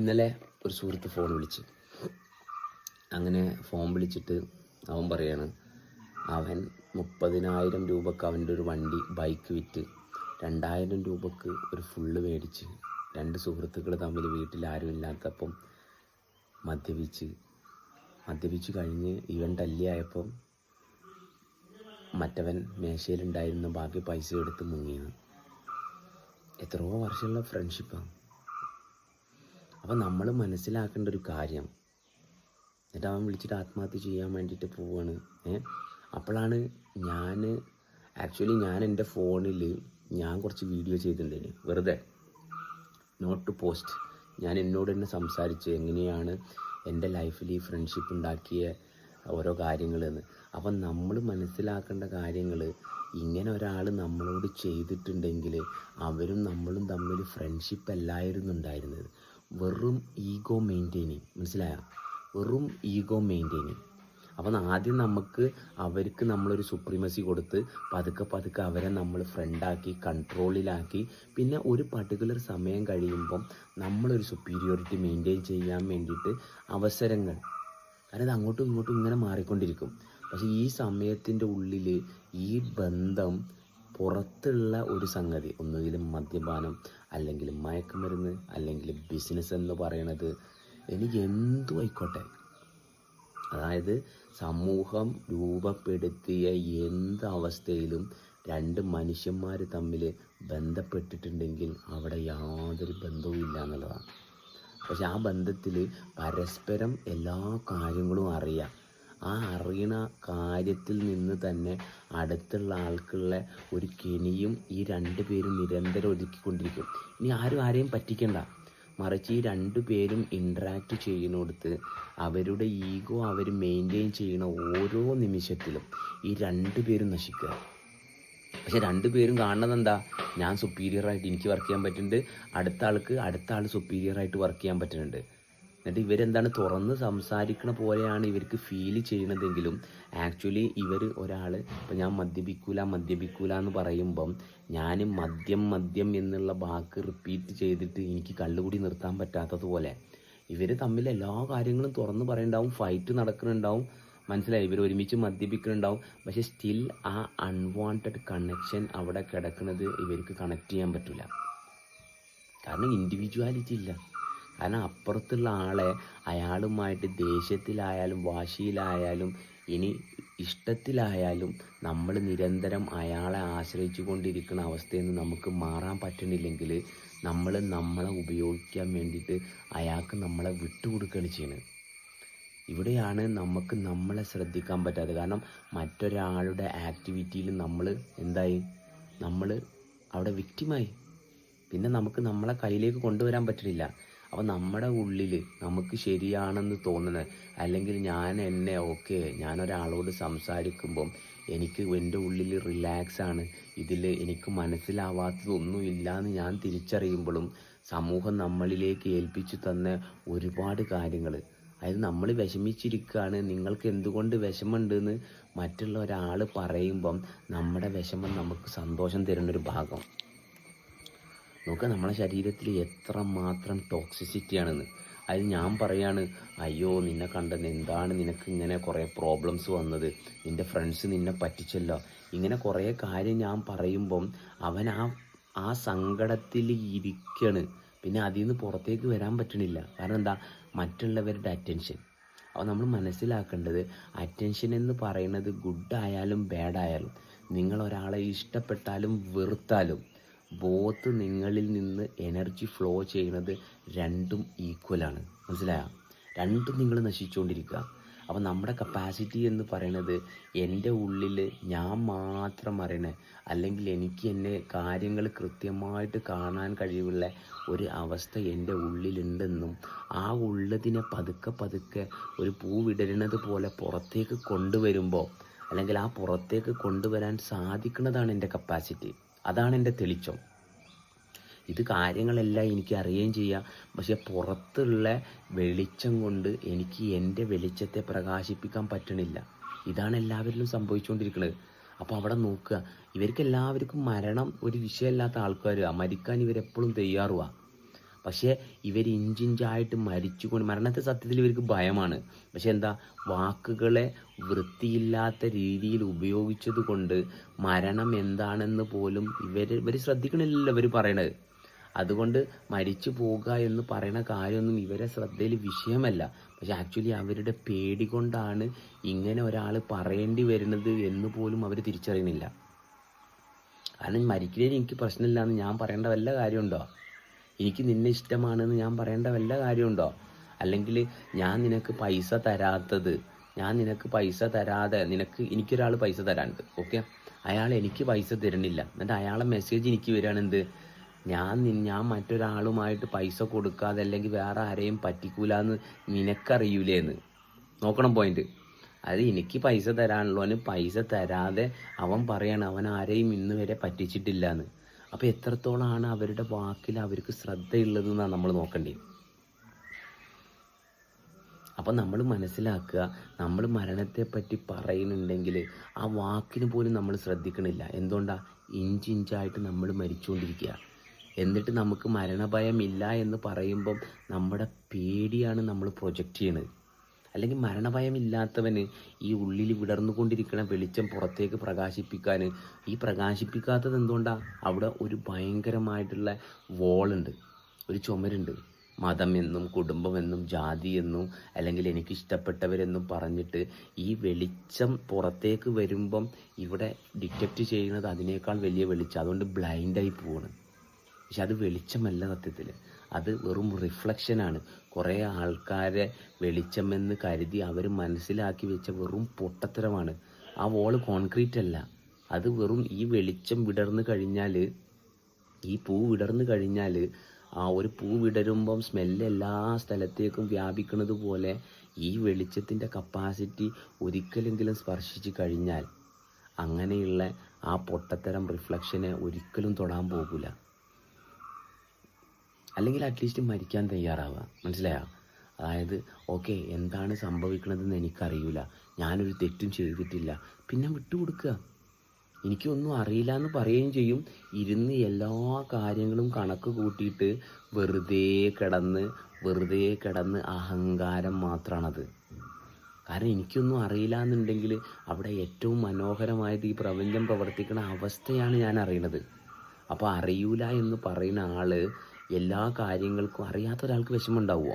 ഇന്നലെ ഒരു സുഹൃത്ത് ഫോൺ വിളിച്ചു. അങ്ങനെ ഫോൺ വിളിച്ചിട്ട് അവൻ പറയാണ് അവൻ മുപ്പതിനായിരം രൂപക്ക് അവന്റെ ഒരു വണ്ടി ബൈക്ക് വിറ്റ് രണ്ടായിരം രൂപക്ക് ഒരു ഫുള്ള് മേടിച്ച് രണ്ട് സുഹൃത്തുക്കൾ തമ്മിൽ വീട്ടിൽ ആരും ഇല്ലാത്തപ്പം മദ്യപിച്ച് മദ്യപിച്ച് കഴിഞ്ഞ് ഇവൻ തല്ലിയായപ്പം മറ്റവൻ മേശയിലുണ്ടായിരുന്ന ബാക്കി പൈസ എടുത്ത് മുങ്ങിയത്. എത്രയോ വർഷമുള്ള ഫ്രണ്ട്ഷിപ്പാണ് അപ്പം നമ്മൾ മനസ്സിലാക്കേണ്ട ഒരു കാര്യം. എന്നിട്ട് അവൻ വിളിച്ചിട്ട് ആത്മഹത്യ ചെയ്യാൻ വേണ്ടിയിട്ട് പോവാണ്. ഏഹ് അപ്പോഴാണ് ഞാൻ ആക്ച്വലി ഞാൻ എന്റെ ഫോണിൽ ഞാൻ കുറച്ച് വീഡിയോ ചെയ്തിട്ടുണ്ടായിരുന്നു വെറുതെ. നോട്ട് ടു പോസ്റ്റ് ഞാൻ എന്നോട് തന്നെ സംസാരിച്ച് എങ്ങനെയാണ് എന്റെ ലൈഫിൽ ഈ ഫ്രണ്ട്ഷിപ്പ് ഉണ്ടാക്കിയ ഓരോ കാര്യങ്ങളെന്ന്. അപ്പം നമ്മൾ മനസ്സിലാക്കേണ്ട കാര്യങ്ങൾ ഇങ്ങനെ ഒരാൾ നമ്മളോട് ചെയ്തിട്ടുണ്ടെങ്കിൽ അവരും നമ്മളും തമ്മിൽ ഫ്രണ്ട്ഷിപ്പ് അല്ലായിരുന്നു ഉണ്ടായിരുന്നത് വെറും ഈഗോ മെയിന്റെയിനിങ് മനസ്സിലായോ? വെറും ഈഗോ മെയിന്റെയിനിങ് അപ്പം ആദ്യം നമുക്ക് അവർക്ക് നമ്മളൊരു സുപ്രീമസി കൊടുത്ത് പതുക്കെ പതുക്കെ അവരെ നമ്മൾ ഫ്രണ്ടാക്കി കൺട്രോളിലാക്കി പിന്നെ ഒരു പർട്ടിക്കുലർ സമയം കഴിയുമ്പം നമ്മളൊരു സുപ്പീരിയോറിറ്റി മെയിന്റെയിൻ ചെയ്യാൻ വേണ്ടിയിട്ട് അവസരങ്ങൾ. കാരണം ഇത് അങ്ങോട്ടും ഇങ്ങോട്ടും ഇങ്ങനെ മാറിക്കൊണ്ടിരിക്കും. പക്ഷേ ഈ സമയത്തിന്റെ ഉള്ളിൽ ഈ ബന്ധം പുറത്തുള്ള ഒരു സംഗതി ഒന്നുകിൽ മദ്യപാനം അല്ലെങ്കിൽ മയക്കുമരുന്ന് അല്ലെങ്കിൽ ബിസിനസ് എന്ന് പറയണത് എനിക്ക് എന്തു ആയിക്കോട്ടെ. അതായത് സമൂഹം രൂപപ്പെടുത്തിയ എന്ത് അവസ്ഥയിലും രണ്ട് മനുഷ്യന്മാർ തമ്മിൽ ബന്ധപ്പെട്ടിട്ടുണ്ടെങ്കിൽ അവിടെ യാതൊരു ബന്ധവും ഇല്ല എന്നുള്ളതാണ്. പക്ഷെ ആ ബന്ധത്തിൽ പരസ്പരം എല്ലാ കാര്യങ്ങളും അറിയാം. ആ അറിയണ കാര്യത്തിൽ നിന്ന് തന്നെ അടുത്തുള്ള ആൾക്കുള്ള ഒരു കെണിയും ഈ രണ്ട് പേരും നിരന്തരം ഒതുക്കിക്കൊണ്ടിരിക്കും. ഇനി ആരും ആരെയും പറ്റിക്കണ്ട. മറിച്ച് ഈ രണ്ടു പേരും ഇൻട്രാക്ട് ചെയ്യുന്നിടത്ത് അവരുടെ ഈഗോ അവർ മെയിന്റെയിൻ ചെയ്യുന്ന ഓരോ നിമിഷത്തിലും ഈ രണ്ടു പേരും നശിക്കുക. പക്ഷെ രണ്ടു പേരും കാണുന്നത് എന്താ ഞാൻ സുപ്പീരിയറായിട്ട് എനിക്ക് വർക്ക് ചെയ്യാൻ പറ്റുന്നുണ്ട്. അടുത്ത ആൾക്ക് അടുത്ത ആൾ സുപ്പീരിയറായിട്ട് വർക്ക് ചെയ്യാൻ പറ്റുന്നുണ്ട്. എന്നിട്ട് ഇവരെന്താണ് തുറന്ന് സംസാരിക്കണ പോലെയാണ് ഇവർക്ക് ഫീൽ ചെയ്യണതെങ്കിലും ആക്ച്വലി ഇവർ ഒരാൾ ഇപ്പം ഞാൻ മദ്യപിക്കൂല മദ്യപിക്കൂല എന്ന് പറയുമ്പം ഞാൻ മദ്യം മദ്യം എന്നുള്ള വാക്ക് റിപ്പീറ്റ് ചെയ്തിട്ട് എനിക്ക് കള്ളുകൂടി നിർത്താൻ പറ്റാത്തതുപോലെ ഇവർ തമ്മിൽ എല്ലാ കാര്യങ്ങളും തുറന്ന് പറയുന്നുണ്ടാവും ഫൈറ്റ് നടക്കുന്നുണ്ടാവും മനസ്സിലായി? ഇവർ ഒരുമിച്ച് മദ്യപിക്കുന്നുണ്ടാവും പക്ഷേ സ്റ്റിൽ ആ അൺവാണ്ടഡ് കണക്ഷൻ അവിടെ കിടക്കുന്നത് ഇവർക്ക് കണക്ട് ചെയ്യാൻ പറ്റില്ല കാരണം ഇൻഡിവിജ്വാലിറ്റി ഇല്ല. കാരണം അപ്പുറത്തുള്ള ആളെ അയാളുമായിട്ട് ദേഷ്യത്തിലായാലും വാശിയിലായാലും ഇനി ഇഷ്ടത്തിലായാലും നമ്മൾ നിരന്തരം അയാളെ ആശ്രയിച്ചു കൊണ്ടിരിക്കുന്ന അവസ്ഥയിൽ നിന്ന് നമുക്ക് മാറാൻ പറ്റണില്ലെങ്കിൽ നമ്മൾ നമ്മളെ ഉപയോഗിക്കാൻ വേണ്ടിയിട്ട് അയാൾക്ക് നമ്മളെ വിട്ടുകൊടുക്കുകയാണ് ചെയ്യുന്നത് ഇവിടെയാണ് നമുക്ക് നമ്മളെ ശ്രദ്ധിക്കാൻ പറ്റാത്തത്. കാരണം മറ്റൊരാളുടെ ആക്ടിവിറ്റിയിൽ നമ്മൾ എന്തായി? നമ്മൾ അവിടെ വിക്റ്റിമായി പിന്നെ നമുക്ക് നമ്മളെ കയ്യിലേക്ക് കൊണ്ടുവരാൻ പറ്റണില്ല. അപ്പോൾ നമ്മുടെ ഉള്ളിൽ നമുക്ക് ശരിയാണെന്ന് തോന്നുന്നത് അല്ലെങ്കിൽ ഞാൻ എന്നെ ഓക്കെ ഞാനൊരാളോട് സംസാരിക്കുമ്പം എനിക്ക് എന്റെ ഉള്ളിൽ റിലാക്സ് ആണ്. ഇതിൽ എനിക്ക് മനസ്സിലാവാത്തതൊന്നും എന്ന് ഞാൻ തിരിച്ചറിയുമ്പോഴും സമൂഹം നമ്മളിലേക്ക് ഏൽപ്പിച്ചു തന്ന ഒരുപാട് കാര്യങ്ങൾ അതായത് നമ്മൾ വിഷമിച്ചിരിക്കുകയാണ് നിങ്ങൾക്ക് എന്തുകൊണ്ട് വിഷമമുണ്ടെന്ന് മറ്റുള്ള ഒരാൾ പറയുമ്പം നമ്മുടെ വിഷമം നമുക്ക് സന്തോഷം തരുന്നൊരു ഭാഗം. നോക്കുക നമ്മളെ ശരീരത്തിൽ എത്ര മാത്രം ടോക്സിസിറ്റിയാണെന്ന് അതിൽ ഞാൻ പറയാണ് അയ്യോ നിന്നെ കണ്ടത് എന്താണ്? നിനക്ക് ഇങ്ങനെ കുറേ പ്രോബ്ലംസ് വന്നത്. നിന്റെ ഫ്രണ്ട്സ് നിന്നെ പറ്റിച്ചല്ലോ. ഇങ്ങനെ കുറേ കാര്യം ഞാൻ പറയുമ്പം അവൻ ആ ആ സങ്കടത്തിൽ ഇരിക്കുകയാണ് പിന്നെ അതിൽ നിന്ന് പുറത്തേക്ക് വരാൻ പറ്റണില്ല. കാരണം എന്താ? മറ്റുള്ളവരുടെ അറ്റൻഷൻ അപ്പോൾ നമ്മൾ മനസ്സിലാക്കേണ്ടത് അറ്റൻഷൻ എന്ന് പറയുന്നത് ഗുഡ് ആയാലും ബാഡ് ആയാലും നിങ്ങൾ ഒരാളെ ഇഷ്ടപ്പെട്ടാലും വെറുത്താലും ബോത്ത് നിങ്ങളിൽ നിന്ന് എനർജി ഫ്ലോ ചെയ്യുന്നത് രണ്ടും ഈക്വലാണ് മനസ്സിലായോ? രണ്ടും നിങ്ങൾ നശിച്ചുകൊണ്ടിരിക്കുക. അപ്പോൾ നമ്മുടെ കപ്പാസിറ്റി എന്ന് പറയുന്നത് എന്റെ ഉള്ളിൽ ഞാൻ മാത്രം അറിയണേ അല്ലെങ്കിൽ എനിക്ക് എന്നെ കാര്യങ്ങൾ കൃത്യമായിട്ട് കാണാൻ കഴിവുള്ള ഒരു അവസ്ഥ എന്റെ ഉള്ളിലുണ്ടെന്നും ആ ഉള്ളതിനെ പതുക്കെ പതുക്കെ ഒരു പൂ വിടരുന്നത് പോലെ പുറത്തേക്ക് കൊണ്ടുവരുമ്പോൾ അല്ലെങ്കിൽ ആ പുറത്തേക്ക് കൊണ്ടുവരാൻ സാധിക്കുന്നതാണ് എന്റെ കപ്പാസിറ്റി അതാണ് എന്റെ തെളിച്ചം. ഇത് കാര്യങ്ങളെല്ലാം എനിക്ക് അറിയുകയും ചെയ്യാം. പക്ഷെ പുറത്തുള്ള വെളിച്ചം കൊണ്ട് എനിക്ക് എന്റെ വെളിച്ചത്തെ പ്രകാശിപ്പിക്കാൻ പറ്റണില്ല. ഇതാണ് എല്ലാവരിലും സംഭവിച്ചുകൊണ്ടിരിക്കുന്നത് അപ്പോൾ അവിടെ നോക്കുക. ഇവർക്ക് എല്ലാവർക്കും മരണം ഒരു വിഷയമല്ലാത്ത ആൾക്കാർ മരിക്കാൻ ഇവരെപ്പോഴും തയ്യാറുവാ. പക്ഷേ ഇവർ ഇഞ്ചിഞ്ചായിട്ട് മരിച്ചുകൊണ്ട് മരണത്തെ സത്യത്തിൽ ഇവർക്ക് ഭയമാണ്. പക്ഷെ എന്താ? വാക്കുകളെ വൃത്തിയില്ലാത്ത രീതിയിൽ ഉപയോഗിച്ചത് കൊണ്ട് മരണം എന്താണെന്ന് പോലും ഇവർ ഇവർ ശ്രദ്ധിക്കണില്ലല്ലോ ഇവർ പറയണത്. അതുകൊണ്ട് മരിച്ചു പോകുക എന്ന് പറയുന്ന കാര്യമൊന്നും ഇവരെ ശ്രദ്ധയിൽ വിഷയമല്ല. പക്ഷെ ആക്ച്വലി അവരുടെ പേടി കൊണ്ടാണ് ഇങ്ങനെ ഒരാൾ പറയേണ്ടി വരുന്നത് എന്ന് പോലും അവർ തിരിച്ചറിയണില്ല കാരണം മരിക്കുന്നതിന് എനിക്ക് പ്രശ്നമില്ല എന്ന് ഞാൻ പറയേണ്ട വല്ല കാര്യമുണ്ടോ? എനിക്ക് നിന്നെ ഇഷ്ടമാണെന്ന് ഞാൻ പറയേണ്ട വല്ല കാര്യമുണ്ടോ? അല്ലെങ്കിൽ ഞാൻ നിനക്ക് പൈസ തരാത്തത് ഞാൻ നിനക്ക് പൈസ തരാതെ നിനക്ക് എനിക്കൊരാൾ പൈസ തരാനുണ്ട് ഓക്കെ അയാൾ എനിക്ക് പൈസ തരണില്ല എന്നിട്ട് അയാളെ മെസ്സേജ് എനിക്ക് വരികയാണ് ഞാൻ ഞാൻ മറ്റൊരാളുമായിട്ട് പൈസ കൊടുക്കാതെ അല്ലെങ്കിൽ വേറെ ആരെയും പറ്റിക്കൂലെന്ന് നിനക്കറിയൂലേന്ന്. നോക്കണം പോയിന്റ് അത് എനിക്ക് പൈസ തരാനുള്ളവന് പൈസ തരാതെ അവൻ പറയാണ് അവൻ ആരെയും ഇന്ന് വരെ പറ്റിച്ചിട്ടില്ല എന്ന് അപ്പോൾ എത്രത്തോളമാണ് അവരുടെ വാക്കിൽ അവർക്ക് ശ്രദ്ധയുള്ളത് എന്നാണ് നമ്മൾ നോക്കേണ്ടത് അപ്പോൾ നമ്മൾ മനസ്സിലാക്കുക നമ്മൾ മരണത്തെപ്പറ്റി പറയുന്നുണ്ടെങ്കിൽ ആ വാക്കിന് പോലും നമ്മൾ ശ്രദ്ധിക്കണില്ല. എന്തുകൊണ്ടാണ് ഇഞ്ചിഞ്ചായിട്ട് നമ്മൾ മരിച്ചുകൊണ്ടിരിക്കുക. എന്നിട്ട് നമുക്ക് മരണഭയം ഇല്ല എന്ന് പറയുമ്പം നമ്മുടെ പേടിയാണ് നമ്മൾ പ്രൊജക്റ്റ് ചെയ്യണത്. അല്ലെങ്കിൽ മരണഭയം ഇല്ലാത്തവന് ഈ ഉള്ളിൽ വിടർന്നുകൊണ്ടിരിക്കുന്ന വെളിച്ചം പുറത്തേക്ക് പ്രകാശിപ്പിക്കാൻ. ഈ പ്രകാശിപ്പിക്കാത്തത് എന്തുകൊണ്ടാണ് അവിടെ ഒരു ഭയങ്കരമായിട്ടുള്ള വോളുണ്ട് ഒരു ചുമരുണ്ട്. എന്നും കുടുംബമെന്നും ജാതി എന്നും അല്ലെങ്കിൽ എനിക്ക് ഇഷ്ടപ്പെട്ടവരെന്നും പറഞ്ഞിട്ട് ഈ വെളിച്ചം പുറത്തേക്ക് വരുമ്പം ഇവിടെ ഡിറ്റക്റ്റ് ചെയ്യുന്നത് അതിനേക്കാൾ വലിയ വെളിച്ചം. അതുകൊണ്ട് ബ്ലൈൻഡായി പോവാണ്. പക്ഷെ അത് വെളിച്ചമല്ല സത്യത്തിൽ അത് വെറും റിഫ്ലക്ഷനാണ് കുറേ ആൾക്കാരെ വെളിച്ചമെന്ന് കരുതി അവർ മനസ്സിലാക്കി വെച്ച വെറും പൊട്ടത്തരമാണ്. ആ വോൾ കോൺക്രീറ്റ് അല്ല. അത് വെറും ഈ വെളിച്ചം വിടർന്നു കഴിഞ്ഞാൽ ഈ പൂ വിടർന്നു കഴിഞ്ഞാൽ ആ ഒരു പൂ വിടരുമ്പം സ്മെല്ല് എല്ലാ സ്ഥലത്തേക്കും വ്യാപിക്കുന്നത് പോലെ ഈ വെളിച്ചത്തിന്റെ കപ്പാസിറ്റി ഒരിക്കലെങ്കിലും സ്പർശിച്ചു കഴിഞ്ഞാൽ അങ്ങനെയുള്ള ആ പൊട്ടത്തരം റിഫ്ലക്ഷനെ ഒരിക്കലും തൊടാൻ പോകില്ല അല്ലെങ്കിൽ അറ്റ്ലീസ്റ്റ് മരിക്കാൻ തയ്യാറാവുക. മനസ്സിലായോ? അതായത് ഓക്കെ എന്താണ് സംഭവിക്കണതെന്ന് എനിക്കറിയില്ല ഞാനൊരു തെറ്റും ചെയ്തിട്ടില്ല. പിന്നെ വിട്ടുകൊടുക്കുക. എനിക്കൊന്നും അറിയില്ല എന്ന് പറയുകയും ചെയ്യും. ഇരുന്ന് എല്ലാ കാര്യങ്ങളും കണക്ക് കൂട്ടിയിട്ട് വെറുതെ കിടന്ന് വെറുതെ കിടന്ന് അഹങ്കാരം മാത്രമാണത് കാരണം എനിക്കൊന്നും അറിയില്ല എന്നുണ്ടെങ്കിൽ അവിടെ ഏറ്റവും മനോഹരമായത് ഈ പ്രപഞ്ചം പ്രവർത്തിക്കുന്ന അവസ്ഥയാണ് ഞാൻ അറിയണത്. അപ്പോൾ അറിയൂല എന്ന് പറയുന്ന ആൾ എല്ലാ കാര്യങ്ങൾക്കും അറിയാത്ത ഒരാൾക്ക് വിഷമം ഉണ്ടാവുമോ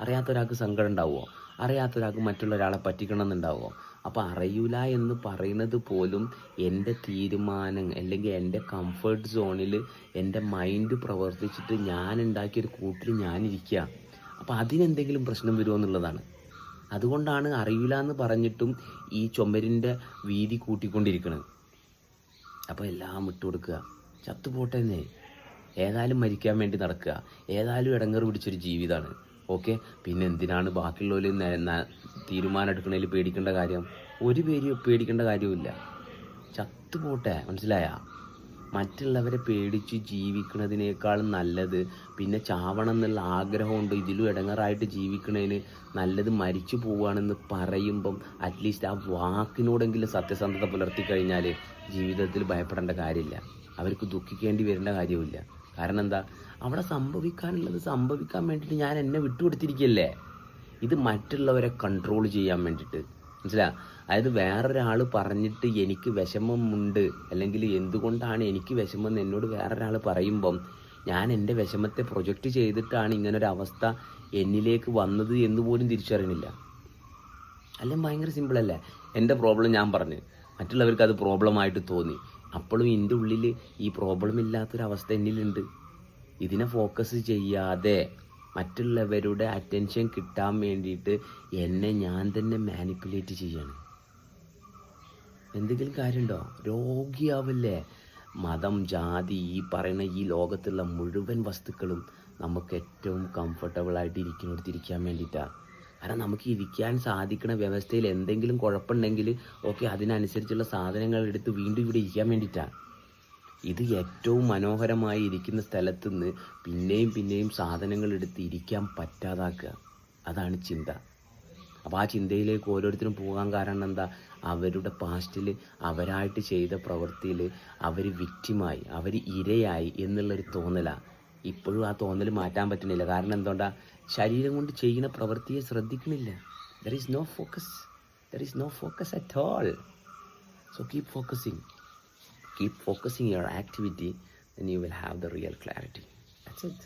അറിയാത്ത ഒരാൾക്ക് സങ്കടം ഉണ്ടാവുമോ അറിയാത്ത ഒരാൾക്ക് മറ്റുള്ള ഒരാളെ പറ്റിക്കണം എന്നുണ്ടാവുമോ അപ്പോൾ അറിയൂല എന്ന് പറയുന്നത് പോലും എന്റെ തീരുമാനം അല്ലെങ്കിൽ എന്റെ കംഫർട്ട് സോണിൽ എന്റെ മൈൻഡ് പ്രവർത്തിച്ചിട്ട് ഞാൻ ഉണ്ടാക്കിയൊരു കൂട്ടിൽ ഞാനിരിക്കുക അപ്പോൾ അതിനെന്തെങ്കിലും പ്രശ്നം വരുമോ എന്നുള്ളതാണ്. അതുകൊണ്ടാണ് അറിയില്ല എന്ന് പറഞ്ഞിട്ടും ഈ ചുമരിന്റെ വീതി കൂട്ടിക്കൊണ്ടിരിക്കുന്നത് അപ്പോൾ എല്ലാം വിട്ടുകൊടുക്കുക ചത്തുപോട്ടെന്നേ ഏതായാലും മരിക്കാൻ വേണ്ടി നടക്കുക. ഏതായാലും ഇടങ്ങർ പിടിച്ചൊരു ജീവിതമാണ് ഓക്കെ പിന്നെ എന്തിനാണ് ബാക്കിയുള്ളവർ തീരുമാനം എടുക്കണതിൽ പേടിക്കേണ്ട കാര്യം? ഒരു പേര് പേടിക്കേണ്ട കാര്യമില്ല ചത്തുപോട്ടെ മനസ്സിലായ? മറ്റുള്ളവരെ പേടിച്ച് ജീവിക്കുന്നതിനേക്കാളും നല്ലത് പിന്നെ ചാവണം എന്നുള്ള ആഗ്രഹമുണ്ട് ഇതിലും ഇടങ്ങറായിട്ട് ജീവിക്കുന്നതിന് നല്ലത് മരിച്ചു പോവുകയാണെന്ന് പറയുമ്പം അറ്റ്ലീസ്റ്റ് ആ വാക്കിനോടെങ്കിലും സത്യസന്ധത പുലർത്തി കഴിഞ്ഞാൽ ജീവിതത്തിൽ ഭയപ്പെടേണ്ട കാര്യമില്ല. അവർക്ക് ദുഃഖിക്കേണ്ടി വരേണ്ട കാര്യമില്ല കാരണം എന്താ അവിടെ സംഭവിക്കാനുള്ളത് സംഭവിക്കാൻ വേണ്ടിയിട്ട് ഞാൻ എന്നെ വിട്ടുകൊടുത്തിരിക്കല്ലേ ഇത് മറ്റുള്ളവരെ കൺട്രോൾ ചെയ്യാൻ വേണ്ടിയിട്ട്. മനസ്സിലാ? അതായത് വേറൊരാൾ പറഞ്ഞിട്ട് എനിക്ക് വിഷമമുണ്ട് അല്ലെങ്കിൽ എന്തുകൊണ്ടാണ് എനിക്ക് വിഷമം എന്ന് എന്നോട് വേറൊരാൾ പറയുമ്പം ഞാൻ എന്റെ വിഷമത്തെ പ്രൊജക്റ്റ് ചെയ്തിട്ടാണ് ഇങ്ങനൊരു അവസ്ഥ എന്നിലേക്ക് വന്നത് എന്ന് പോലും തിരിച്ചറിയണില്ല അല്ലെങ്കിൽ ഭയങ്കര സിമ്പിളല്ലേ എന്റെ പ്രോബ്ലം ഞാൻ പറഞ്ഞു. മറ്റുള്ളവർക്ക് അത് പ്രോബ്ലമായിട്ട് തോന്നി. അപ്പോഴും എന്റെ ഉള്ളിൽ ഈ പ്രോബ്ലം ഇല്ലാത്തൊരവസ്ഥ എന്നിലുണ്ട്. ഇതിനെ ഫോക്കസ് ചെയ്യാതെ മറ്റുള്ളവരുടെ അറ്റൻഷൻ കിട്ടാൻ വേണ്ടിയിട്ട് എന്നെ ഞാൻ തന്നെ മാനിപ്പുലേറ്റ് ചെയ്യണം. എന്തെങ്കിലും കാര്യമുണ്ടോ? രോഗിയാവില്ലേ? മതം ജാതി ഈ പറയുന്ന ഈ ലോകത്തുള്ള മുഴുവൻ വസ്തുക്കളും നമുക്ക് ഏറ്റവും കംഫർട്ടബിളായിട്ട് ഇരിക്കുന്നിടത്തിരിക്കാൻ വേണ്ടിയിട്ടാണ് കാരണം നമുക്ക് ഇരിക്കാൻ സാധിക്കുന്ന വ്യവസ്ഥയിൽ എന്തെങ്കിലും കുഴപ്പമുണ്ടെങ്കിൽ ഓക്കെ അതിനനുസരിച്ചുള്ള സാധനങ്ങൾ എടുത്ത് വീണ്ടും ഇവിടെ ഇരിക്കാൻ വേണ്ടിയിട്ടാണ് ഇത് ഏറ്റവും മനോഹരമായി ഇരിക്കുന്ന സ്ഥലത്ത് നിന്ന് പിന്നെയും പിന്നെയും സാധനങ്ങൾ എടുത്ത് ഇരിക്കാൻ പറ്റാതാക്കുക. അതാണ് ചിന്ത. അപ്പോൾ ആ ചിന്തയിലേക്ക് ഓരോരുത്തരും പോകാൻ കാരണം എന്താ? അവരുടെ പാസ്റ്റിൽ അവരായിട്ട് ചെയ്ത പ്രവൃത്തിയിൽ അവർ വിക്റ്റിമായി അവർ ഇരയായി എന്നുള്ളൊരു തോന്നലാണ് ഇപ്പോഴും ആ തോന്നൽ മാറ്റാൻ പറ്റുന്നില്ല. കാരണം എന്തുകൊണ്ടാ? ശരീരം കൊണ്ട് ചെയ്യുന്ന പ്രവൃത്തിയെ ശ്രദ്ധിക്കുന്നില്ല there is no focus there is no focus at all so keep focusing keep focusing your activity then you will have the real clarity. That's it.